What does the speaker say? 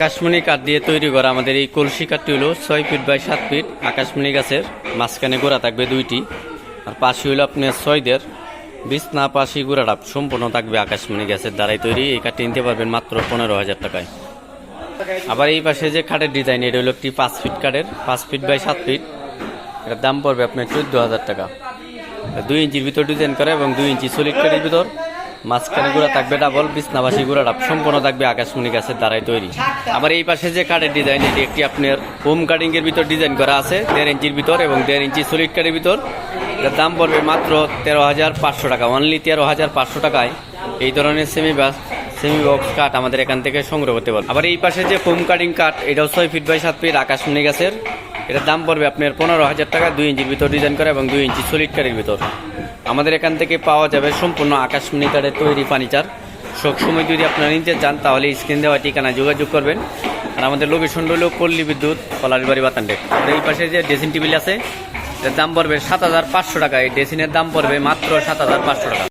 আকাশমণি কাঠ দিয়ে তৈরি করা আমাদের এই কলসি কাঠটি হলো ছয় ফিট বাই সাত ফিট। আকাশমণি গাছের মাঝখানে গোড়া থাকবে দুইটি। আর পাশে হলো আপনার ছয় দের বিছনা পাশি গোড়াটা সম্পূর্ণ থাকবে আকাশমণি গাছের দ্বারাই তৈরি। এই কাঠটি নিতে পারবেন মাত্র পনেরো হাজার টাকায়। আবার এই পাশে যে কাঠের ডিজাইন, এটা হলো একটি পাঁচ ফিট কাঠের, পাঁচ ফিট বাই সাত ফিট। এটার দাম পড়বে আপনার চোদ্দ হাজার টাকা। দুই ইঞ্চির ভিতর ডিজাইন করা এবং দুই ইঞ্চি সলিড কাঠের ভিতর। মাঝখানে গুঁড়া থাকবে ডাবল বিছনাবাসী গুঁড়াটা সম্পূর্ণ থাকবে আকাশমণি গাছের দ্বারাই তৈরি। আবার এই পাশে যে কাঠের ডিজাইন এটি একটি আপনার হোম কাটিং এর ভিতর ডিজাইন করা আছে, দেড় ইঞ্চির ভিতর এবং দেড় ইঞ্চি সলিড কাঠের ভিতর। এটার দাম পড়বে মাত্র তেরো হাজার পাঁচশো টাকা অনলি তেরো হাজার পাঁচশো টাকায়। এই ধরনের সেমি বাস সেমি বক্স কাঠ আমাদের এখান থেকে সংগ্রহ করতে পারবেন আবার এই পাশে যে ফোম কাটিং কাঠ, এটাও ছয় ফিট বাই সাত ফিট আকাশমণি গাছের। এটার দাম পড়বে আপনার পনেরো হাজার টাকা, দুই ইঞ্চির ভিতর ডিজাইন করা এবং দুই ইঞ্চি সলিড কাঠের ভিতর। আমাদের এখান থেকে পাওয়া যাবে সম্পূর্ণ আকাশমণি কাঠের তৈরি ফার্নিচার সব সময় যদি আপনারা নিতে চান, তাহলে স্ক্রিন দেওয়া ঠিকানায় যোগাযোগ করবেন। আর আমাদের লোকেশন হলো পল্লী বিদ্যুৎ পলাশবাড়ি বাতানডেক। আর এই পাশে যে ড্রেসিং টেবিল আছে, এটার দাম পড়বে সাত হাজার পাঁচশো টাকা। এই ড্রেসিংয়ের দাম পড়বে মাত্র সাত হাজার পাঁচশো টাকা।